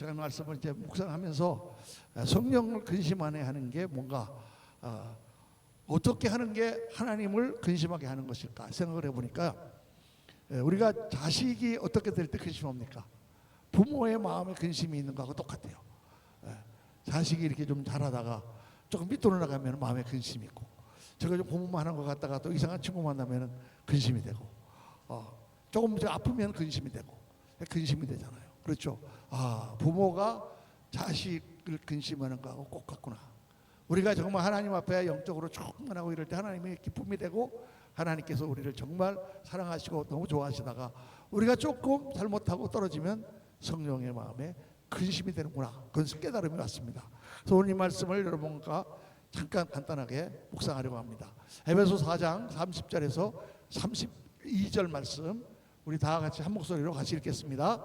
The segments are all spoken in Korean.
제가 말씀을 이제 묵상하면서 성령을 근심하네 하는 게 뭔가 어, 어떻게 하는 게 하나님을 근심하게 하는 것일까 생각을 해보니까 예, 우리가 자식이 어떻게 될 때 근심합니까? 부모의 마음에 근심이 있는 거하고 똑같아요. 예, 자식이 이렇게 좀 자라다가 조금 밑으로 나가면 마음에 근심이 있고 제가 좀 공부만 하는 것 같다가 또 이상한 친구 만나면 근심이 되고 어, 조금 아프면 근심이 되고 근심이 되잖아요. 그렇죠? 아 부모가 자식을 근심하는 거하고 꼭 같구나. 우리가 정말 하나님 앞에 영적으로 충만하고 이럴 때 하나님의 기쁨이 되고 하나님께서 우리를 정말 사랑하시고 너무 좋아하시다가 우리가 조금 잘못하고 떨어지면 성령의 마음에 근심이 되는구나. 그건 깨달음이 왔습니다. 그래서 오늘 이 말씀을 여러분과 잠깐 간단하게 묵상하려고 합니다. 에베소 4장 30절에서 32절 말씀 우리 다 같이 한 목소리로 같이 읽겠습니다.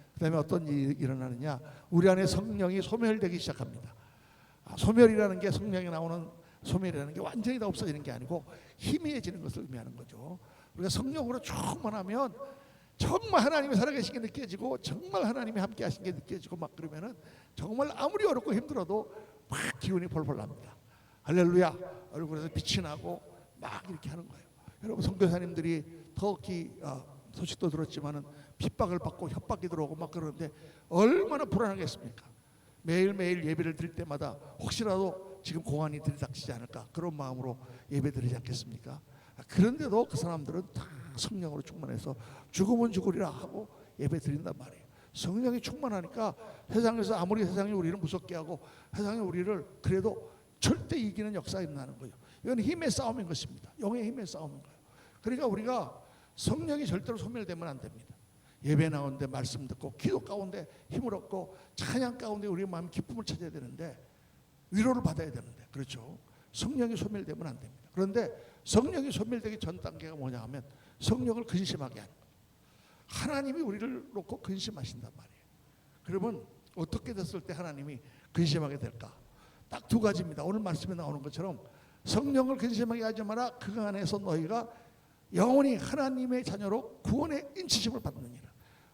그다음에 어떤 일이 일어나느냐? 우리 안에 성령이 소멸되기 시작합니다. 아, 소멸이라는 게 성령이 나오는 소멸이라는 게 완전히 다 없어지는 게 아니고 희미해지는 것을 의미하는 거죠. 우리가 성령으로 충만하면 정말 하나님이 살아계신 게 느껴지고 정말 하나님이 함께 하신 게 느껴지고 막 그러면은 정말 아무리 어렵고 힘들어도 막 기운이 펄펄 납니다. 할렐루야. 얼굴에서 빛이 나고 막 이렇게 하는 거예요. 여러분 선교사님들이 터키 아, 소식도 들었지만은 핍박을 받고 협박이 들어오고 막 그러는데 얼마나 불안하겠습니까? 매일매일 예배를 드릴 때마다 혹시라도 지금 공안이 들이닥치지 않을까 그런 마음으로 예배 드리지 않겠습니까? 아, 그런데도 그 사람들은 다 성령으로 충만해서 죽으면 죽으리라 하고 예배 드린단 말이에요. 성령이 충만하니까 세상에서 아무리 세상이 우리를 무섭게 하고 세상이 우리를 그래도 절대 이기는 역사가 일어나는 거예요. 이건 힘의 싸움인 것입니다. 영의 힘의 싸움인 거예요. 그러니까 우리가 성령이 절대로 소멸되면 안 됩니다. 예배 나오는데 말씀 듣고 기도 가운데 힘을 얻고 찬양 가운데 우리의 마음 기쁨을 찾아야 되는데 위로를 받아야 되는데 그렇죠. 성령이 소멸되면 안 됩니다. 그런데 성령이 소멸되기 전 단계가 뭐냐 하면 성령을 근심하게 하는. 하나님이 우리를 놓고 근심하신단 말이에요. 그러면 어떻게 됐을 때 하나님이 근심하게 될까? 딱 두 가지입니다. 오늘 말씀에 나오는 것처럼 성령을 근심하게 하지 마라. 그 안에서 너희가 영원히 하나님의 자녀로 구원의 인치심을 받느니라.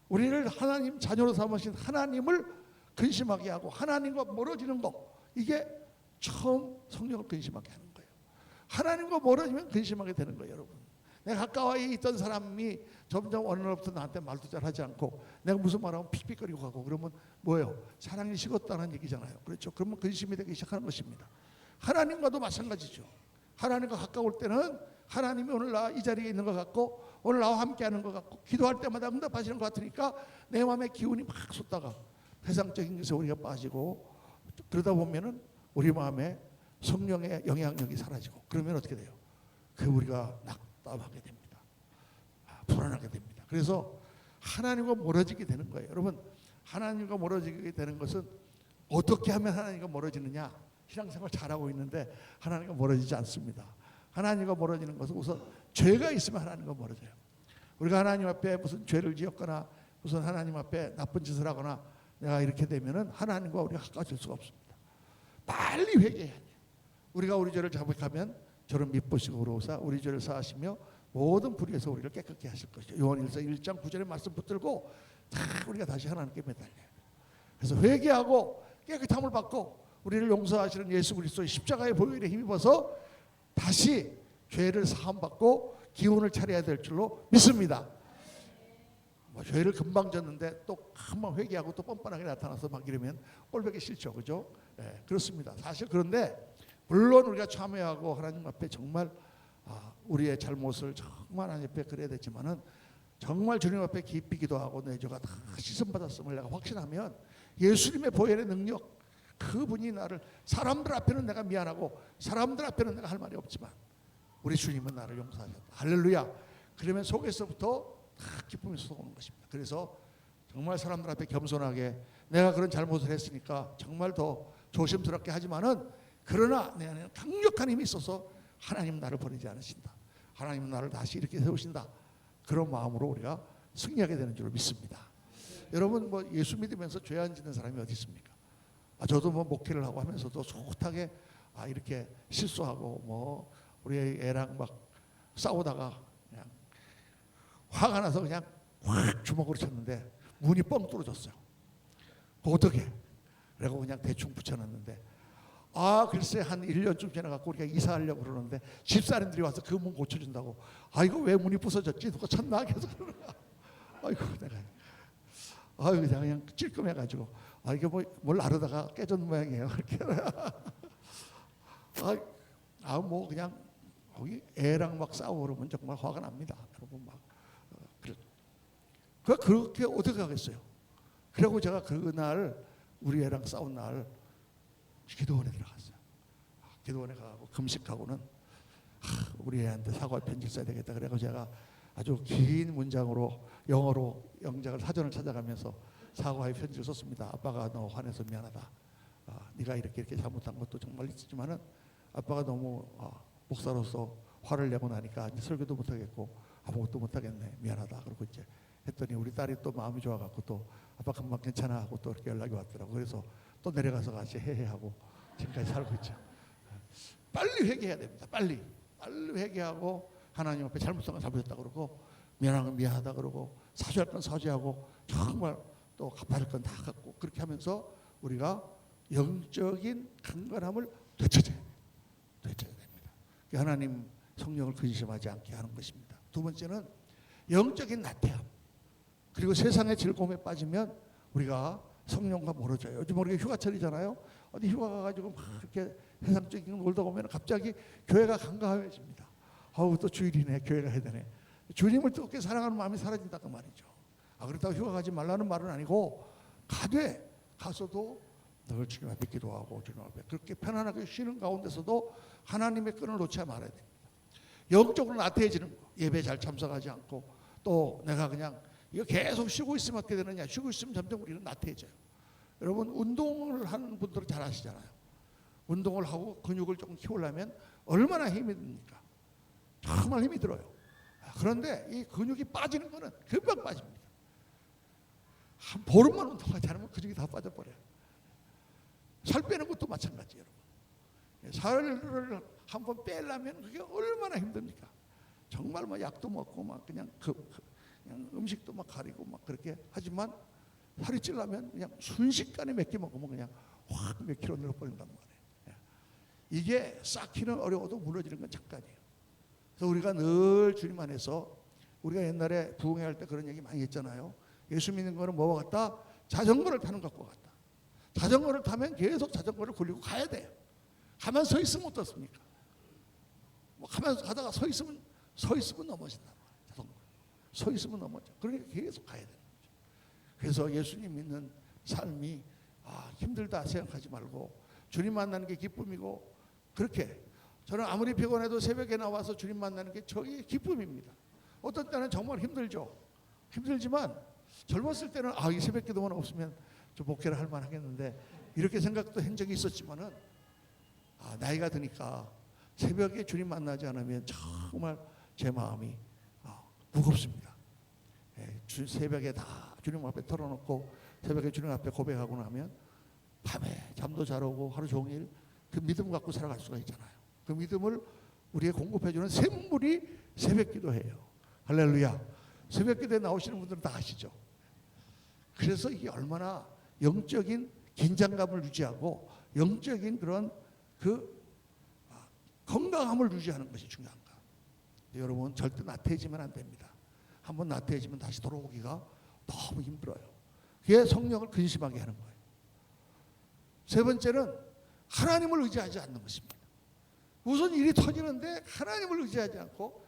우리를 하나님 자녀로 삼으신 하나님을 근심하게 하고 하나님과 멀어지는 거 이게 처음 성령을 근심하게 하는 거예요. 하나님과 멀어지면 근심하게 되는 거예요, 여러분. 내가 가까이 있던 사람이 점점 어느 날부터 나한테 말도 잘 하지 않고 내가 무슨 말하면 픽픽거리고 가고 그러면 뭐예요? 사랑이 식었다는 얘기잖아요. 그렇죠? 그러면 근심이 되기 시작하는 것입니다. 하나님과도 마찬가지죠. 하나님과 가까울 때는 하나님이 오늘 나 이 자리에 있는 것 같고 오늘 나와 함께하는 것 같고 기도할 때마다 응답하시는 것 같으니까 내 마음에 기운이 막 솟다가 세상적인 것에 우리가 빠지고 그러다 보면은 우리 마음에 성령의 영향력이 사라지고 그러면 어떻게 돼요? 그 우리가 낙담하게 됩니다. 아, 불안하게 됩니다. 그래서 하나님과 멀어지게 되는 거예요. 여러분 하나님과 멀어지게 되는 것은 어떻게 하면 하나님과 멀어지느냐? 신앙생활 잘하고 있는데 하나님과 멀어지지 않습니다. 하나님과 멀어지는 것은 우선 죄가 있으면 하나님과 멀어져요. 우리가 하나님 앞에 무슨 죄를 지었거나 무슨 하나님 앞에 나쁜 짓을 하거나 내가 이렇게 되면은 하나님과 우리가 가까워질 수가 없습니다. 빨리 회개해야 돼요. 우리가 우리 죄를 자백하면 저를 미쁘시고 그러사 우리 죄를 사하시며 모든 불의에서 우리를 깨끗게 하실 것이죠. 요한일서 1장 9절의 말씀 붙들고 다 우리가 다시 하나님께 매달려요. 그래서 회개하고 깨끗함을 받고 우리를 용서하시는 예수 그리스도의 십자가의 보혈에 힘입어서 다시 죄를 사함 받고 기운을 차려야 될 줄로 믿습니다. 뭐 죄를 금방 졌는데 또 한번 회개하고 또 뻔뻔하게 나타나서 막 이러면 꼴보기 싫죠, 그죠? 예, 그렇습니다. 사실 그런데 물론 우리가 참여하고 하나님 앞에 정말 아, 우리의 잘못을 정말 하나님 앞에 그래야 되지만은 정말 주님 앞에 깊이 기도하고 내 죄가 다 씻음 받았음을 내가 확신하면 예수님의 보혈의 능력 그분이 나를 사람들 앞에는 내가 미안하고 사람들 앞에는 내가 할 말이 없지만 우리 주님은 나를 용서하셨다. 할렐루야. 그러면 속에서부터 다 기쁨이 솟아오는 것입니다. 그래서 정말 사람들 앞에 겸손하게 내가 그런 잘못을 했으니까 정말 더 조심스럽게 하지만은 그러나 내 안에는 강력한 힘이 있어서 하나님 나를 버리지 않으신다. 하나님 나를 다시 이렇게 세우신다. 그런 마음으로 우리가 승리하게 되는 줄 믿습니다. 여러분 뭐 예수 믿으면서 죄안 짓는 사람이 어디 있습니까? 아, 저도 뭐 목회를 하고 하면서도 솟하게 아 이렇게 실수하고 뭐 우리 애랑 막 싸우다가 그냥 화가 나서 그냥 확 주먹으로 쳤는데 문이 뻥 뚫어졌어요. 그 어떻게? 그래고 그냥 대충 붙여놨는데 아 글쎄 한 1년쯤 지나 갖고 우리가 이사하려고 그러는데 집사람들이 와서 그 문 고쳐준다고 아 이거 왜 문이 부서졌지? 누가 쳤나? 계속 그러나 아이고 내가 아유 그냥 그냥 찔끔해가지고 아 이게 뭐 뭘 나르다가 깨졌는 모양이에요. 아뭐 그냥 거기 애랑 막 싸우고 그러면 정말 화가 납니다. 여러분 막 어, 그래. 그 그렇게 어떻게 하겠어요? 그리고 제가 그날 우리 애랑 싸운 날 기도원에 들어갔어요. 아, 기도원에 가고 금식하고는 하, 우리 애한테 사과 편지 써야 되겠다. 그래서 제가 아주 긴 문장으로 영어로 영작을 사전을 찾아가면서 사과의 편지를 썼습니다. 아빠가 너 화내서 미안하다. 아, 네가 이렇게 이렇게 잘못한 것도 정말 있지만은 아빠가 너무 아, 목사로서 화를 내고 나니까 이제 설교도 못하겠고 아무것도 못하겠네 미안하다. 그러고 이제 했더니 우리 딸이 또 마음이 좋아갖고 또 아빠 금방 괜찮아 하고 또 이렇게 연락이 왔더라고. 그래서 또 내려가서 같이 해해하고 지금까지 살고 있죠. 빨리 회개해야 됩니다. 빨리 빨리 회개하고 하나님 앞에 잘못한 건 잘못했다 그러고 미안한 건 미안하다 그러고 사죄할 건 사죄하고 정말 또 갚아야 할건다 갚고 그렇게 하면서 우리가 영적인 강건함을 되찾아야 됩니다. 되찾아야 됩니다. 하나님 성령을 근심하지 않게 하는 것입니다. 두 번째는 영적인 나태함 그리고 세상의 즐거움에 빠지면 우리가 성령과 멀어져요. 요즘 우리가 휴가철이잖아요. 어디 휴가 가가지고 막 이렇게 세상적인 걸 놀다 보면 갑자기 교회가 간가해집니다. 아우 또 주일이네 교회가 해야 되네. 주님을 뜨겁게 사랑하는 마음이 사라진다 그 말이죠. 아 그렇다고 휴가 가지 말라는 말은 아니고 가되 가서도 늘 주님 앞에 기도하고 주님 앞에 그렇게 편안하게 쉬는 가운데서도 하나님의 끈을 놓지 말아야 됩니다. 영적으로 나태해지는 거. 예배 잘 참석하지 않고 또 내가 그냥 이거 계속 쉬고 있으면 어떻게 되느냐 쉬고 있으면 점점 우리는 나태해져요. 여러분 운동을 하는 분들은 잘 아시잖아요. 운동을 하고 근육을 조금 키우려면 얼마나 힘이 듭니까? 정말 힘이 들어요. 그런데 이 근육이 빠지는 거는 금방 빠집니다. 한 보름만 운동하지 않으면 근육이 다 빠져버려요. 살 빼는 것도 마찬가지예요. 살을 한 번 빼려면 그게 얼마나 힘듭니까? 정말 뭐 약도 먹고 막 그냥 그, 그 그냥 음식도 막 가리고 막 그렇게 하지만 살이 찌려면 그냥 순식간에 몇 개 먹으면 그냥 확 몇 킬로 늘어버린단 말이에요. 예. 이게 쌓기는 어려워도 무너지는 건 잠깐이에요. 그래서 우리가 늘 주님 안에서 우리가 옛날에 부흥회 때 그런 얘기 많이 했잖아요. 예수 믿는 거는 뭐와 같다? 자전거를 타는 것과 같다. 자전거를 타면 계속 자전거를 굴리고 가야 돼요. 가만 서 있으면 어떻습니까? 뭐 가만 가다가 서 있으면 서 있으면 넘어진다. 자전거. 서 있으면 넘어져. 그러니까 계속 가야 되는 거죠. 그래서 예수님 믿는 삶이 아, 힘들다 생각하지 말고 주님 만나는 게 기쁨이고 그렇게 저는 아무리 피곤해도 새벽에 나와서 주님 만나는 게 저희 기쁨입니다. 어떤 때는 정말 힘들죠. 힘들지만 젊었을 때는 아, 이 새벽 기도만 없으면 좀 목회를 할 만하겠는데 이렇게 생각도 한 적이 있었지만은 아, 나이가 드니까 새벽에 주님 만나지 않으면 정말 제 마음이 아, 무겁습니다. 예, 주, 새벽에 다 주님 앞에 털어놓고 새벽에 주님 앞에 고백하고 나면 밤에 잠도 잘 오고 하루 종일 그 믿음 갖고 살아갈 수가 있잖아요. 그 믿음을 우리에 공급해주는 샘물이 새벽 기도예요. 할렐루야. 새벽 기도에 나오시는 분들은 다 아시죠. 그래서 이게 얼마나 영적인 긴장감을 유지하고 영적인 그런 그 아, 건강함을 유지하는 것이 중요한가. 여러분 절대 나태해지면 안 됩니다. 한번 나태해지면 다시 돌아오기가 너무 힘들어요. 그게 성령을 근심하게 하는 거예요. 세 번째는 하나님을 의지하지 않는 것입니다. 무슨 일이 터지는데 하나님을 의지하지 않고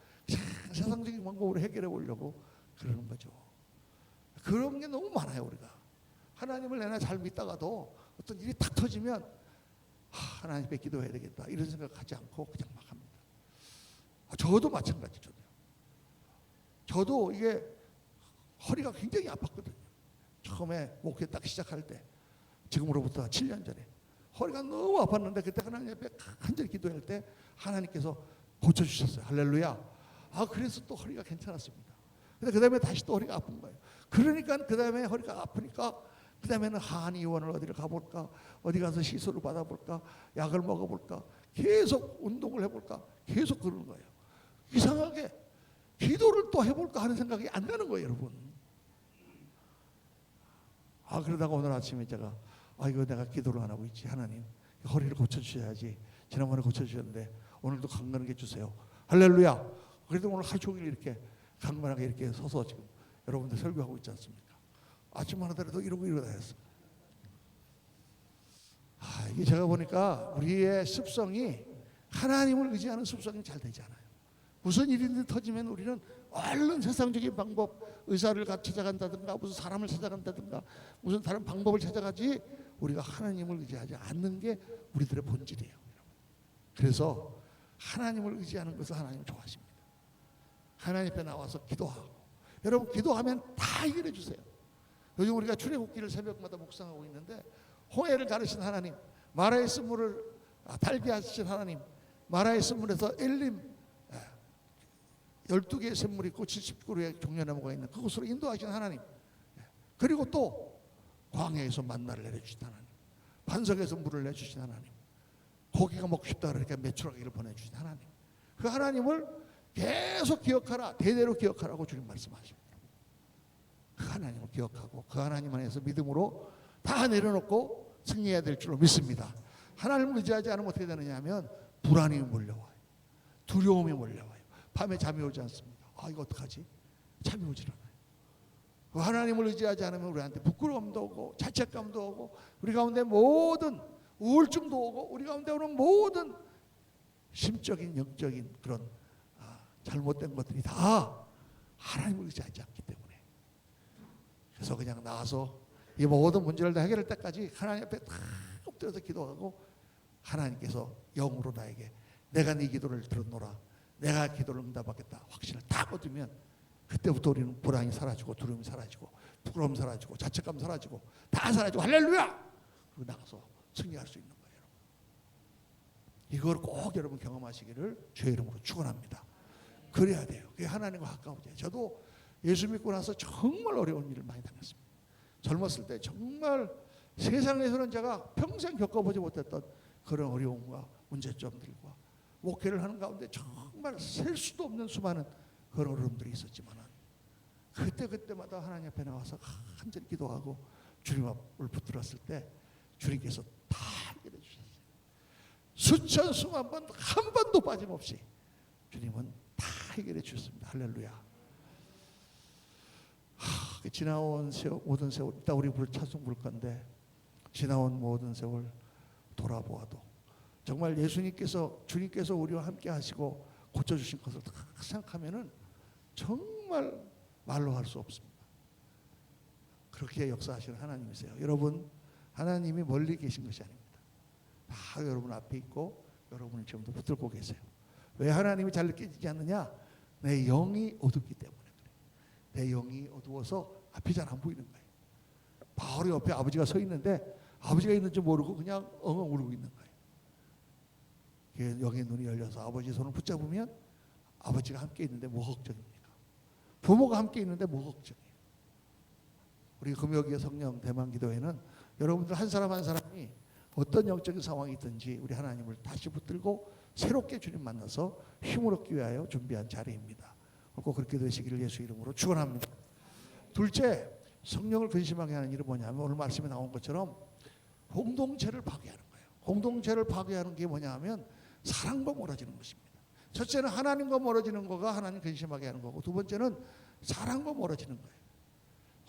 세상적인 방법으로 해결해 보려고 그러는 거죠. 그런 게 너무 많아요 우리가. 하나님을 내가 잘 믿다가도 어떤 일이 탁 터지면 하 나님 께 기도해야 되겠다 이런 생각하지 않고 그냥 막 합니다. 아, 저도 마찬가지 저도. 저도 이게 허리가 굉장히 아팠거든요. 처음에 목회 딱 시작할 때 지금으로부터 7년 전에 허리가 너무 아팠는데 그때 하나님 앞에 간절히 기도할 때 하나님께서 고쳐주셨어요. 할렐루야. 아 그래서 또 허리가 괜찮았습니다. 근데 그 다음에 다시 또 허리가 아픈 거예요. 그러니까 그 다음에 허리가 아프니까 그 다음에는 한의원을 어디를 가볼까? 어디 가서 시술을 받아볼까? 약을 먹어볼까? 계속 운동을 해볼까? 계속 그러는 거예요. 이상하게 기도를 또 해볼까 하는 생각이 안 나는 거예요, 여러분. 아 그러다가 오늘 아침에 제가 아 이거 내가 기도를 안 하고 있지 하나님. 허리를 고쳐주셔야지. 지난번에 고쳐주셨는데 오늘도 강건하게 주세요. 할렐루야. 그래도 오늘 하루 종일 이렇게 강건하게 이렇게 서서 지금 여러분들 설교하고 있지 않습니까 아침 하나더라도 이러고 이러다 했어 아 이게 제가 보니까 우리의 습성이 하나님을 의지하는 습성이 잘 되지 않아요 무슨 일이든 터지면 우리는 얼른 세상적인 방법 의사를 가- 찾아간다든가 무슨 사람을 찾아간다든가 무슨 다른 방법을 찾아가지 우리가 하나님을 의지하지 않는 게 우리들의 본질이에요. 그래서 하나님을 의지하는 것을 하나님 좋아하십니다. 하나님 앞에 나와서 기도하고 여러분 기도하면 다 해결해 주세요. 요즘 우리가 출애굽기를 새벽마다 묵상하고 있는데 홍해를 가르신 하나님, 마라의 쓴물을 아, 달게 하신 하나님, 마라의 쓴물에서 엘림 열두 개의 샘물이 있고 70그루의 종려나무가 있는 그곳으로 인도하신 하나님. 그리고 또 광야에서 만나를 내려주신 하나님. 반석에서 물을 내주신 하나님. 고기가 먹고 싶다 그러니까 메추라기를 보내주신 하나님. 그 하나님을 계속 기억하라. 대대로 기억하라고 주님 말씀하십니다. 그 하나님을 기억하고 그 하나님 안에서 믿음으로 다 내려놓고 승리해야 될 줄로 믿습니다. 하나님을 의지하지 않으면 어떻게 되느냐 하면 불안이 몰려와요. 두려움이 몰려와요. 밤에 잠이 오지 않습니다. 아 이거 어떡하지? 잠이 오질 않아요. 그 하나님을 의지하지 않으면 우리한테 부끄러움도 오고 자책감도 오고 우리 가운데 모든 우울증도 오고 우리 가운데 오는 모든 심적인 영적인 그런 아, 잘못된 것들이 다 하나님을 의지하지 않기 때문에. 그래서 그냥 나와서 이 모든 문제를 다 해결할 때까지 하나님 앞에 다 엎드려서 기도하고 하나님께서 영으로 나에게 내가 네 기도를 들었노라. 내가 기도를 응답하겠다. 확신을 딱 얻으면 그때부터 우리는 불안이 사라지고 두려움이 사라지고 부끄러움 사라지고 자책감 사라지고 다 사라지고 할렐루야! 그리고 나가서 승리할 수 있는 거예요. 이걸 꼭 여러분 경험하시기를 주의 이름으로 축원합니다 그래야 돼요. 그게 하나님과 가까워져요. 저도 예수 믿고 나서 정말 어려운 일을 많이 당했습니다. 젊었을 때 정말 세상에서는 제가 평생 겪어보지 못했던 그런 어려움과 문제점들과 목회를 하는 가운데 정말 셀 수도 없는 수많은 그런 어려움들이 있었지만 그때 그때마다 하나님 앞에 나와서 한절 기도하고 주님 앞을 붙들었을 때 주님께서 다 해결해 주셨어요. 수천 수만 번 한 번도 빠짐없이 해결해 주셨습니다. 할렐루야. 하, 그 지나온 세월, 모든 세월 이따 우리 부를 찬송 부를 건데 지나온 모든 세월 돌아보아도 정말 예수님께서 주님께서 우리와 함께 하시고 고쳐 주신 것을 다 생각하면은 정말 말로 할 수 없습니다. 그렇게 역사하시는 하나님이세요. 여러분 하나님이 멀리 계신 것이 아닙니다. 다 여러분 앞에 있고 여러분을 지금도 붙들고 계세요. 왜 하나님이 잘 느껴지지 않느냐? 내 영이 어둡기 때문에 그래. 내 영이 어두워서 앞이 잘 안 보이는 거예요. 바로 옆에 아버지가 서 있는데 아버지가 있는지 모르고 그냥 엉엉 울고 있는 거예요. 영의 눈이 열려서 아버지 손을 붙잡으면 아버지가 함께 있는데 뭐 걱정입니까? 부모가 함께 있는데 뭐 걱정이에요? 우리 금요기의 성령 대만 기도회는 여러분들 한 사람 한 사람이 어떤 영적인 상황이 있든지 우리 하나님을 다시 붙들고 새롭게 주님 만나서 힘을 얻기 위하여 준비한 자리입니다. 꼭 그렇게 되시기를 예수 이름으로 축원합니다. 둘째, 성령을 근심하게 하는 일은 뭐냐면 오늘 말씀에 나온 것처럼 공동체를 파괴하는 거예요. 공동체를 파괴하는 게 뭐냐면 사랑과 멀어지는 것입니다. 첫째는 하나님과 멀어지는 거가 하나님 근심하게 하는 거고 두 번째는 사랑과 멀어지는 거예요.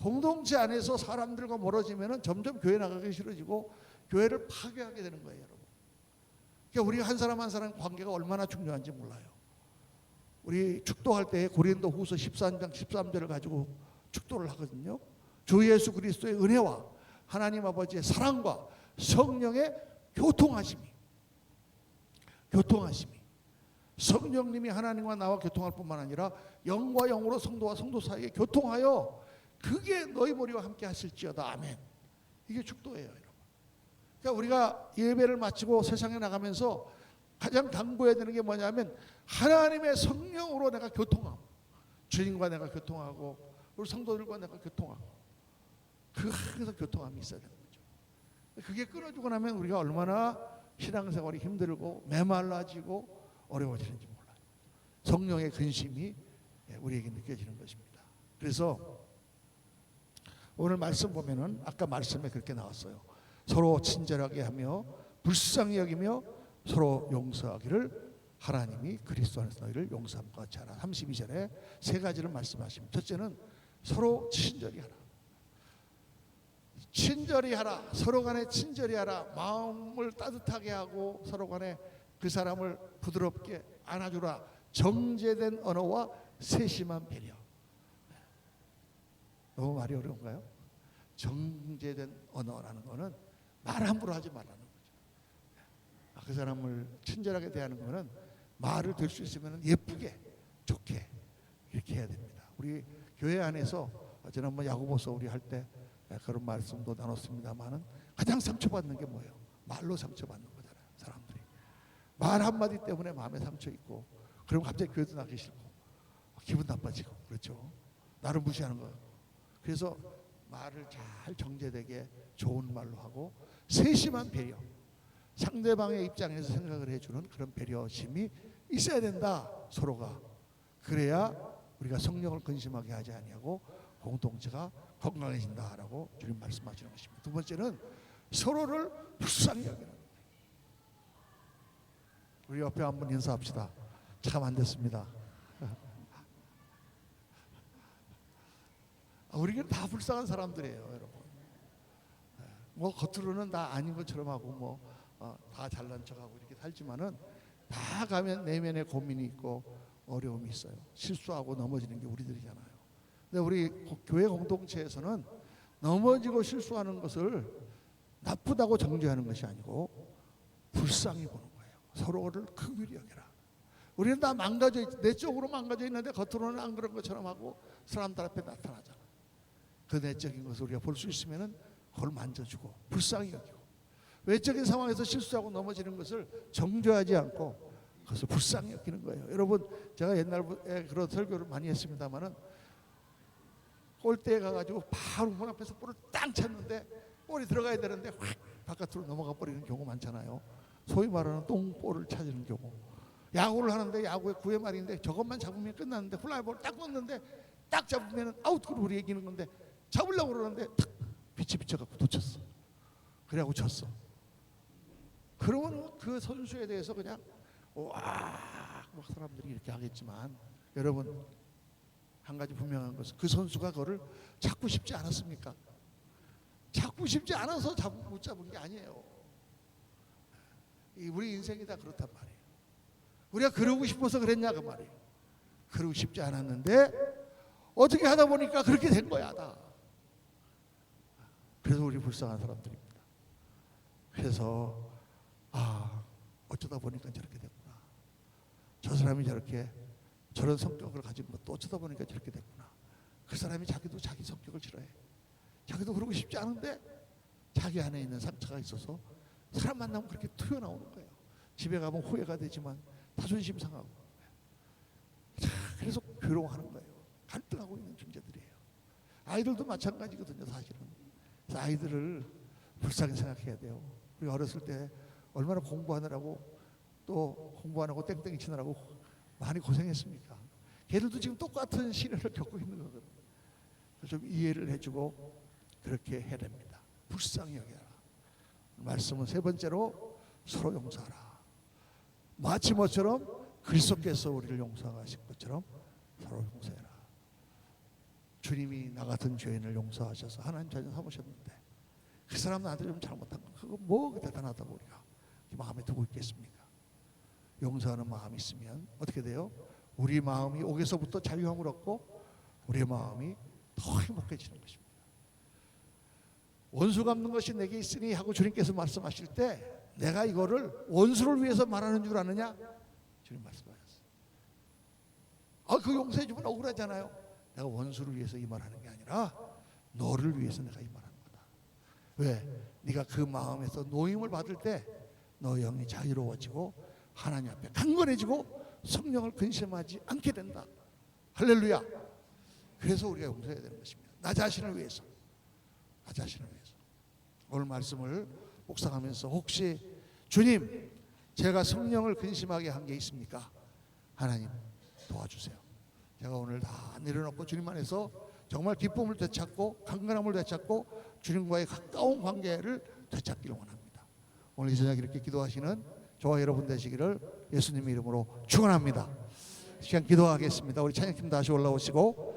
공동체 안에서 사람들과 멀어지면 점점 교회 나가기 싫어지고 교회를 파괴하게 되는 거예요, 여러분. 그러니까 우리 한 사람 한 사람 관계가 얼마나 중요한지 몰라요. 우리 축도할 때 고린도 후서 13장 13절을 가지고 축도를 하거든요. 주 예수 그리스도의 은혜와 하나님 아버지의 사랑과 성령의 교통하심이 교통하심이 성령님이 하나님과 나와 교통할 뿐만 아니라 영과 영으로 성도와 성도 사이에 교통하여 그게 너희 머리와 함께 하실지어다 아멘 이게 축도예요 그러니까 우리가 예배를 마치고 세상에 나가면서 가장 당부해야 되는 게 뭐냐면 하나님의 성령으로 내가 교통하고 주님과 내가 교통하고 우리 성도들과 내가 교통하고 그 항상 교통함이 있어야 되는 거죠. 그게 끊어지고 나면 우리가 얼마나 신앙생활이 힘들고 메말라지고 어려워지는지 몰라요. 성령의 근심이 예, 우리에게 느껴지는 것입니다. 그래서 오늘 말씀 보면은 아까 말씀에 그렇게 나왔어요. 서로 친절하게 하며 불쌍히 여기며 서로 용서하기를 하나님이 그리스도 안에서 너희를 용서함 것 같이 하라. 32절에 세 가지를 말씀하십니다. 첫째는 서로 친절히 하라. 친절히 하라. 서로 간에 친절히 하라. 마음을 따뜻하게 하고 서로 간에 그 사람을 부드럽게 안아주라. 정제된 언어와 세심한 배려. 너무 말이 어려운가요? 정제된 언어라는 거는 말 함부로 하지 말라는 거죠. 아, 그 사람을 친절하게 대하는 거는 말을 들수 있으면 예쁘게 좋게 이렇게 해야 됩니다. 우리 교회 안에서 지난번 야구보서 우리 할 때 그런 말씀도 나눴습니다만은 가장 상처받는 게 뭐예요? 말로 상처받는 거잖아요. 사람들이 말 한마디 때문에 마음에 상처 있고 그럼 갑자기 교회도 나기 싫고 기분 나빠지고 그렇죠. 나를 무시하는 거예요. 그래서 말을 잘 정제되게 좋은 말로 하고 세심한 배려 상대방의 입장에서 생각을 해주는 그런 배려심이 있어야 된다 서로가 그래야 우리가 성령을 근심하게 하지 아니하고 공동체가 건강해진다라고 주님 말씀하시는 것입니다. 두 번째는 서로를 불쌍히 여기는. 우리 옆에 한번 인사합시다. 참 안 됐습니다. 아, 우리는 다 불쌍한 사람들이에요, 여러분. 예, 뭐 겉으로는 다 아닌 것처럼 하고 뭐다 잘난 척하고 이렇게 살지만은 다 가면 내면에 고민이 있고 어려움이 있어요. 실수하고 넘어지는 게 우리들이잖아요. 근데 우리 고- 교회 공동체에서는 넘어지고 실수하는 것을 나쁘다고 정죄하는 것이 아니고 불쌍히 보는 거예요. 서로를 긍휼히 여겨라. 우리는 다 망가져 있, 내 쪽으로 망가져 있는데 겉으로는 안 그런 것처럼 하고 사람들 앞에 나타나잖 아. 그 내적인 것을 우리가 볼 수 있으면은 그걸 만져주고 불쌍히 여기고 외적인 상황에서 실수하고 넘어지는 것을 정죄하지 않고 그것을 불쌍히 여기는 거예요. 여러분 제가 옛날에 그런 설교를 많이 했습니다만은 골대에 가가지고 바로 문 앞에서 볼을 땅 찼는데 볼이 들어가야 되는데 확 바깥으로 넘어가 버리는 경우 많잖아요. 소위 말하는 똥볼을 찾는 경우. 야구를 하는데 야구의 구회 말인데 저것만 잡으면 끝났는데 플라이볼 딱 넣는데 딱 잡으면 아웃 그로 우리 이기는 건데 잡으려고 그러는데 탁 빛이 비쳐갖고 놓쳤어. 그래갖고 졌어. 그러면 그 선수에 대해서 그냥 와막 사람들이 이렇게 하겠지만 여러분 한 가지 분명한 것은 그 선수가 그거를 잡고 싶지 않았습니까? 잡고 싶지 않아서 잡, 못 잡은 게 아니에요. 이 우리 인생이 다 그렇단 말이에요. 우리가 그러고 싶어서 그랬냐 그 말이에요. 그러고 싶지 않았는데 어떻게 하다 보니까 그렇게 된 거야 다. 그래서 우리 불쌍한 사람들입니다. 그래서 아 어쩌다 보니까 저렇게 됐구나. 저 사람이 저렇게 저런 성격을 가진 것도 어쩌다 보니까 저렇게 됐구나. 그 사람이 자기도 자기 성격을 싫어해. 자기도 그러고 싶지 않은데 자기 안에 있는 상처가 있어서 사람 만나면 그렇게 튀어나오는 거예요. 집에 가면 후회가 되지만 자존심 상하고. 자, 그래서 괴로워하는 거예요. 갈등하고 있는 존재들이에요. 아이들도 마찬가지거든요, 사실은. 아이들을 불쌍히 생각해야 돼요. 우리 어렸을 때 얼마나 공부하느라고 또 공부하느라고 땡땡이 치느라고 많이 고생했습니까? 걔들도 지금 똑같은 시련을 겪고 있는 거거든요. 좀 이해를 해주고 그렇게 해야 됩니다. 불쌍히 여겨라. 말씀은 세 번째로 서로 용서하라. 마치 모처럼 그리스도께서 우리를 용서하신 것처럼 서로 용서해라. 주님이 나 같은 죄인을 용서하셔서 하나님 자녀 삼으셨는데 그 사람 나한테 좀 잘못한 거 그거 뭐 대단하다고 우리가 마음에 두고 있겠습니까? 용서하는 마음이 있으면 어떻게 돼요? 우리 마음이 옥에서부터 자유함을 얻고 우리의 마음이 더 행복해지는 것입니다. 원수 갚는 것이 내게 있으니 하고 주님께서 말씀하실 때 내가 이거를 원수를 위해서 말하는 줄 아느냐? 주님 말씀하셨어요. 아, 그 용서해 주면 억울하잖아요. 내가 원수를 위해서 이 말하는 게 아니라 너를 위해서 내가 이 말하는 거다. 왜? 네가 그 마음에서 노임을 받을 때 너 영이 자유로워지고 하나님 앞에 강건해지고 성령을 근심하지 않게 된다. 할렐루야. 그래서 우리가 용서해야 되는 것입니다. 나 자신을 위해서. 나 자신을 위해서. 오늘 말씀을 묵상하면서 혹시 주님 제가 성령을 근심하게 한 게 있습니까? 하나님 도와주세요. 제가 오늘 다 내려놓고 주님 안에서 정말 기쁨을 되찾고 강건함을 되찾고 주님과의 가까운 관계를 되찾기를 원합니다. 오늘 이 저녁 이렇게 기도하시는 저와 여러분 되시기를 예수님 이름으로 축원합니다. 시간 기도하겠습니다. 우리 찬양팀 다시 올라오시고